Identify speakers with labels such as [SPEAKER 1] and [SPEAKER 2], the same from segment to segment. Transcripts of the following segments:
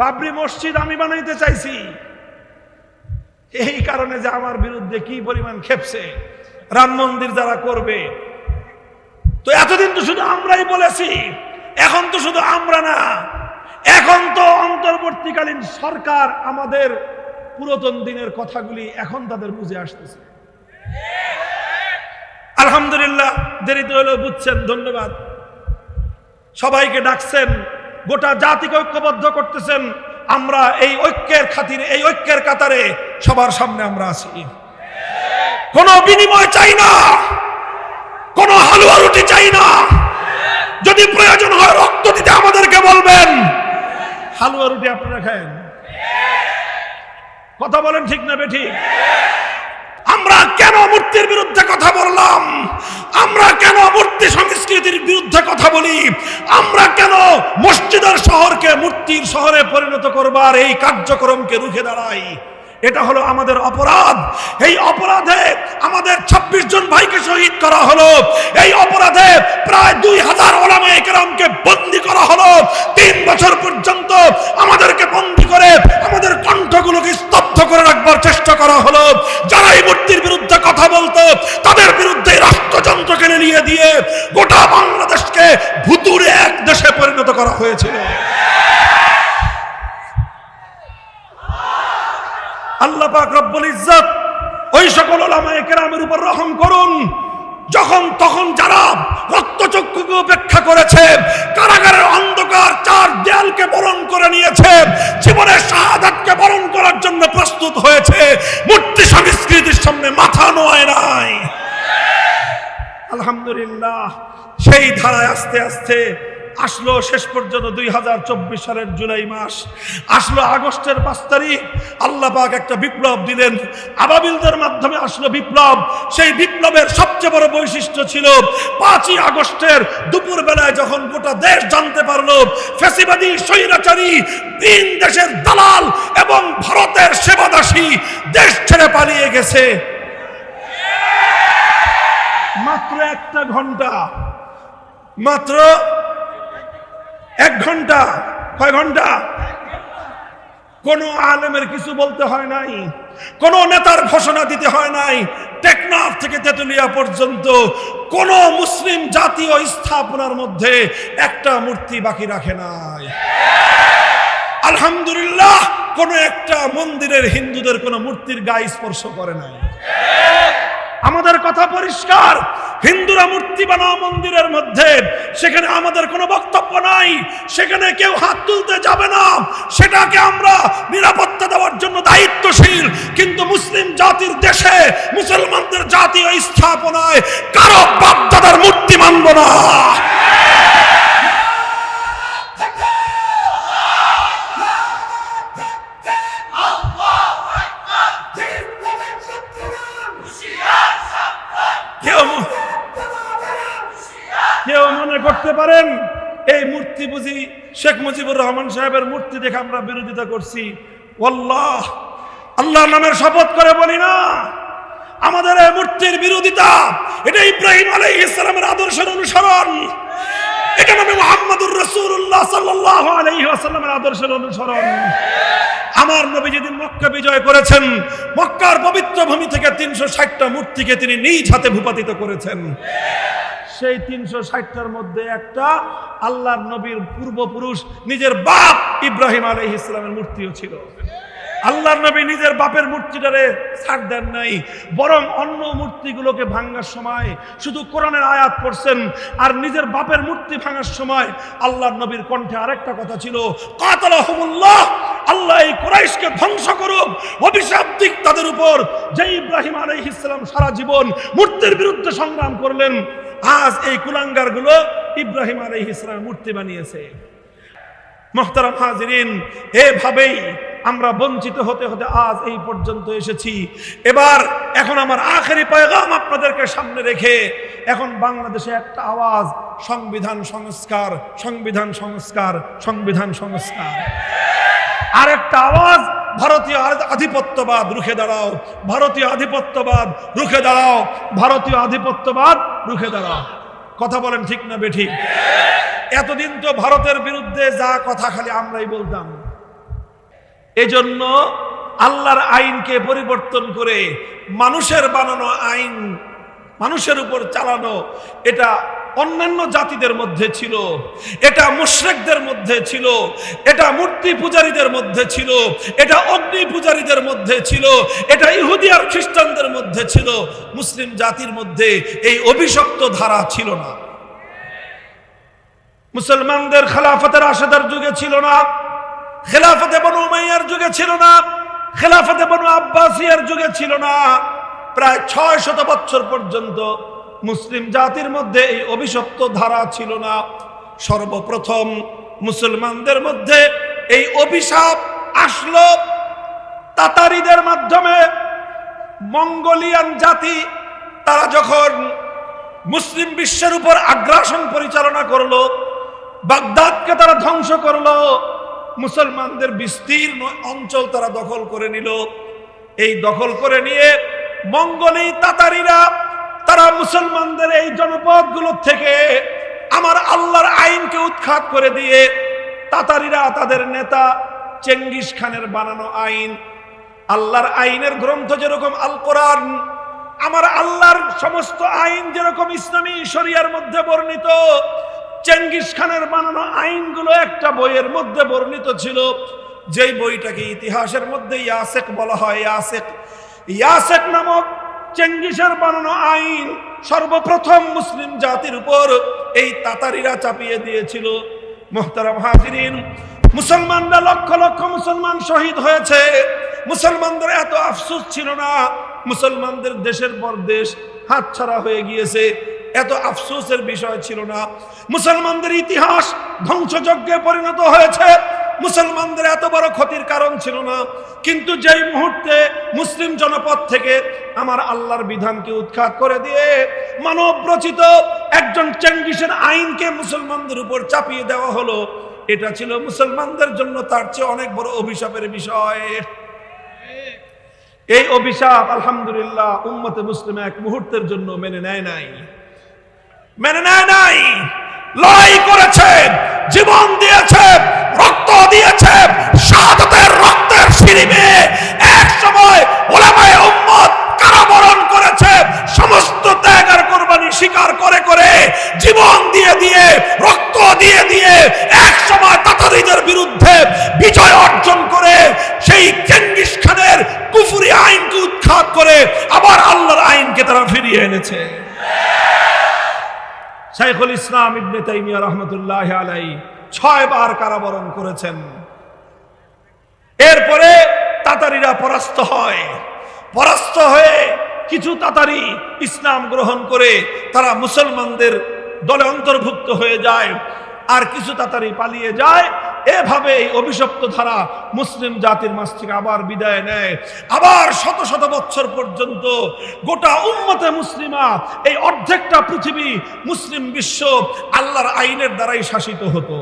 [SPEAKER 1] বাবরি মসজিদ আমি বানাইতে চাইছি। এই কারণে যে আমার বিরুদ্ধে কি পরিমাণ খেপছে, রাম মন্দির যারা করবে। তো এতদিন তো শুধু আমরাই বলেছি, এখন তো শুধু আমরা না। এখন তো অন্তর্বর্তীকালীন সরকার আমাদের পুরাতন দিনের কথাগুলি এখন তাদের বুঝে আসতেছে। আলহামদুলিল্লাহ, দেরিতে হলেও বুঝছেন, ধন্যবাদ। সবাইকে ডাকছেন গোটা জাতিকে ঐক্যবদ্ধ করতেছেন। আমরা এই ঐক্যের খাতিরে, এই ঐক্যের কাতারে সবার সামনে আমরা আছি। কোনো বিনিময় চাই না। কোনো হালুয়া রুটি চাই না। যদি প্রয়োজন হয় রক্ত দিতে আমাদেরকে বলবেন। হালুয়া রুটি আপনারা খায়েন। কথা বলেন ঠিক না বেঠিক আমরা কেন মূর্তির বিরুদ্ধে কথা বললাম? আমরা কেন মূর্তি সংস্কৃতির বিরুদ্ধে কথা বলি? আমরা কেন মসজিদের শহরকে মূর্তির শহরে পরিণত করবার এই কার্যক্রমকে রুখে দাঁড়াই? এটা হলো আমাদের অপরাধ। এই অপরাধে আমাদের ২৬ জন ভাইকে শহীদ করা হলো। এই অপরাধে প্রায় দুই হাজার ওলামা একরামকে বন্দি করা হলো। তিন বছর পর্যন্ত আমাদেরকে বন্দি করে আমাদের কণ্ঠগুলোকে স্তব্ধ করে রাখবার চেষ্টা করা হলো। যারা এই মূর্তির বিরুদ্ধে কথা বলতো, তাদের বিরুদ্ধে রাষ্ট্রযন্ত্র কিনে নিয়ে দিয়ে গোটা বাংলাদেশকে ভুতুরে এক দেশে পরিণত করা হয়েছিল আল্লাহ পাক রব্বুল ইজ্জত ওই সকল ওলামায়ে কেরামের উপর রহম করুন। যখন তখন যারা রক্তচক্ষুকে উপেক্ষা করেছে, কারাগারের অন্ধকার চার দেয়ালকে বরণ করে নিয়েছে, জীবনের শাহাদাতকে বরণ করার জন্য প্রস্তুত হয়েছে, মূর্তি সংস্কৃতির সামনে মাথা নোয় নাই। আলহামদুলিল্লাহ, সেই ধারায় আস্তে আস্তে আসলো শেষ পর্যন্ত দুই হাজার চব্বিশ সালের জুলাই মাস। আসলো আগস্টের পাঁচ তারিখ। আল্লাহ পাক একটা বিপ্লব দিলেন। আবাবিলদের মাধ্যমে আসলো বিপ্লব। সেই বিপ্লবের সবচেয়ে বড় বৈশিষ্ট্য ছিল, পাঁচই আগস্টের দুপুর বেলায় যখন গোটা দেশ জানতে পারল, ফেসিবাদী, স্বৈরাচারী, তিন দেশের দালাল এবং ভারতের সেবাদাসী দেশ ছেড়ে পালিয়ে গেছে। মাত্র একটা ঘণ্টা। মাত্র এক ঘণ্টা, কয় ঘণ্টা? কোন আলেমের কিছু বলতে হয় নাই, কোন নেতার ঘোষণা দিতে হয় নাই, টেকনাফ থেকে তেতুলিয়া পর্যন্ত কোন মুসলিম জাতীয় স্থাপনার মধ্যে একটা মূর্তি বাকি রাখে নাই। আলহামদুলিল্লাহ, কোন একটা মন্দিরের হিন্দুদের কোন মূর্তির গায়ে স্পর্শ করে নাই। আমাদের কথা পরিষ্কার হিন্দুরা মূর্তি বানা মন্দিরের মধ্যে। সেখানে আমাদের কোনো বক্তব্য নাই। সেখানে কেউ হাত তুলতে যাবে না। সেটাকে আমরা নিরাপত্তা দেওয়ার জন্য দায়িত্বশীল। কিন্তু মুসলিম জাতির দেশে মুসলমানদের জাতীয় স্থাপনায় কারও বাপদাদার মূর্তি মানব না। পারেন। এই মূর্তি বুঝি শেখ মুজিবুর রহমান সাহেবের মূর্তি দেখে আমরা বিরোধিতা করছি। ওয়াল্লাহ, আল্লাহর নামের শপথ করে বলি না। আমাদের এই মূর্তির বিরোধিতা, এটা ইব্রাহিম আলাই ইসলামের আদর্শের অনুসরণ। এটা নামে মোহাম্মদুর রসুল্লাহ সাল্লাহ আলাইহি আসাল্লামের আদর্শের অনুসরণ। আমার নবী যেদিন মক্কা বিজয় করেছেন, মক্কার পবিত্র ভূমি থেকে তিনশো ষাটটা মূর্তিকে তিনি নিজ হাতে ভূপাতিত করেছেন। সেই তিনশো ষাটটার মধ্যে একটা আল্লাহর নবীর পূর্বপুরুষ নিজের বাপ ইব্রাহিম আলহ ইসলামের মূর্তিও ছিল। আল্লাহর নবী নিজের বাপের মূর্তিটারে ছাড় দেন নাই, বরং অন্য মূর্তিগুলোকে ভাঙার সময় শুধু কোরআনের আয়াত পড়ছেন আর নিজের বাপের মূর্তি ভাঙার সময় আল্লাহর নবীর কণ্ঠে আরেকটা কথা ছিল, কাতালাহুমুল্লাহ, আল্লাহ এই কোরাইশকে ধ্বংস করুক। অভিশাপ দিক তাদের উপর। যে ইব্রাহিম আলাইহিস সালাম সারা জীবন মূর্তির বিরুদ্ধে সংগ্রাম করলেন আজ এই কুলাঙ্গারগুলো ইব্রাহিম আলাইহিস সালাম মূর্তি বানিয়েছে। মোহতারাম হাজিরিন, এভাবেই আমরা বঞ্চিত হতে হতে আজ এই পর্যন্ত এসেছি। এবার এখন আমার আখেরি পয়গাম আপনাদেরকে সামনে রেখে এখন বাংলাদেশে একটা আওয়াজ, সংবিধান সংস্কার সংবিধান সংস্কার সংবিধান সংস্কার। আরেকটা আওয়াজ, ভারতীয় আধ- আধিপত্যবাদ, রুখে দাঁড়াও। ভারতীয় আধিপত্যবাদ, রুখে দাঁড়াও। ভারতীয় আধিপত্যবাদ রুখে দাঁড়াও। কথা বলেন ঠিক না বেঠিক? এতদিন তো ভারতের বিরুদ্ধে যা কথা খালি আমরাই বলতাম। এজন্য আল্লাহর আইনকে পরিবর্তন করে মানুষের বানানো আইন, মানুষের উপর চালানো, এটা অন্যান্য জাতিদের মধ্যে ছিল। এটা মুশরেকদের মধ্যে ছিল। এটা মূর্তি পূজারীদের মধ্যে ছিল। এটা অগ্নি পূজারীদের মধ্যে ছিল। এটা ইহুদি আর খ্রিস্টানদের মধ্যে ছিল। মুসলিম জাতির মধ্যে এই অভিশপ্ত ধারা ছিল না। মুসলমানদের খেলাফতের আশেদার যুগে ছিল না। খেলাফতে বনু উমাইয়ার যুগে ছিল না। খেলাফতে বনু আব্বাসিয়ার যুগে ছিল না। প্রায় ছয় শত বছর পর্যন্ত মুসলিম জাতির মধ্যে এই অভিশপ্ত ধারা ছিল না। সর্বপ্রথম মুসলমানদের মধ্যে এই অভিশাপ আসলো তাতারিদের মাধ্যমে। মঙ্গোলিয়ান জাতি, তারা যখন মুসলিম বিশ্বের উপর আগ্রাসন পরিচালনা করল, বাগদাদকে তারা ধ্বংস করল, মুসলমানদের বিস্তীর্ণ অঞ্চল তারা দখল করে নিল। এই দখল করে নিয়ে মঙ্গলি তাতারিরা তারা মুসলমানদের এই জনপদগুলো থেকে আমার আল্লাহর আইনকে উৎখাত করে দিয়ে তাতারিরা, তাদের নেতা চেঙ্গিস খানের বানানো আইন, আল্লাহর আইনের গ্রন্থ যেরকম আল কোরআন আমার আল্লাহর সমস্ত আইন যেরকম ইসলামী শরিয়ার মধ্যে বর্ণিত, চেঙ্গিস খানের বানানো আইনগুলো একটা বইয়ের মধ্যে বর্ণিত ছিল। যেই বইটাকে ইতিহাসের মধ্যে ইয়াসেক বলা হয়, ইয়াসেক। ইয়াসেক নামক চেঙ্গিসের বানানো আইন সর্বপ্রথম মুসলিম জাতির উপর এই তাতারিরা চাপিয়ে দিয়েছিল। মোহতারাম হাজিরিন, মুসলমানরা লক্ষ লক্ষ মুসলমান শহীদ হয়েছে। মুসলমানদের এত আফসোস ছিল না। মুসলমানদের দেশের পর দেশ হাতছাড়া হয়ে গিয়েছে। এত আফসোসের বিষয় ছিল না। মুসলমানদের ইতিহাস ধ্বংসযজ্ঞে পরিণত হয়েছে। মুসলমানদের এত বড় ক্ষতির কারণ ছিল না। কিন্তু যেই মুহূর্তে মুসলিম জনপদ থেকে আমার আল্লাহর বিধানকে উৎখাত করে দিয়ে মানব রচিত একজন চেঙ্গিসের আইনকে মুসলমানদের উপর চাপিয়ে দেওয়া হলো, এটা ছিল মুসলমানদের জন্য তার চেয়ে অনেক বড় অভিশাপের বিষয়। এই অভিশাপ আলহামদুলিল্লাহ উম্মতে মুসলিম এক মুহূর্তের জন্য মেনে নেয় নাই। মেনে নেয় নাই। লড়াই করেছে, জীবন দিয়েছে দিয়েছে। শাহাদাতের রক্তের সিঁড়িবে। এক সময় ওলামায় উম্মত কারাবরণ করেছে। সমস্ত ত্যাগ কোরবানি স্বীকার করে করে জীবন দিয়ে দিয়ে, রক্ত দিয়ে দিয়ে এক সময় তাতারিদের বিরুদ্ধে বিজয় অর্জন করে সেই চেঙ্গিস খানের কুফুরি আইনকে উৎখাত করে আবার আল্লাহর আইনকে তারা ফিরিয়ে এনেছে শাইখুল ইসলাম ইবনে তাইমিয়া রহমতুল্লাহ আলাই ছয় বার কারাবরণ করেছেন। এরপরে তাতারিরা পরাস্ত হয়। পরাস্ত হয়ে কিছু তাতারি ইসলাম গ্রহণ করে তারা মুসলমানদের দলে অন্তর্ভুক্ত হয়ে যায়। আর কিছু তাতারি পালিয়ে যায়। এভাবে এই অভিশপ্ত ধারা মুসলিম জাতির মাছ থেকে আবার বিদায় নেয়। আবার শত শত বছর পর্যন্ত গোটা উন্মতে মুসলিমা এই অর্ধেকটা পৃথিবী মুসলিম বিশ্ব আল্লাহর আইনের দ্বারাই শাসিত হতো।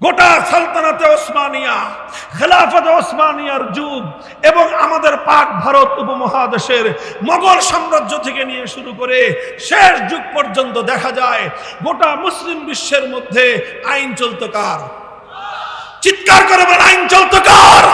[SPEAKER 1] গোটা সালতানাতে ওসমানিয়া, খেলাফত ওসমানিয়ার যুগ এবং আমাদের পাক ভারত উপমহাদেশের মোগল সাম্রাজ্য থেকে নিয়ে শুরু করে শেষ যুগ পর্যন্ত দেখা যায়, গোটা মুসলিম বিশ্বের মধ্যে আইন চলত কার? চিৎকার করে আইন চলত কার?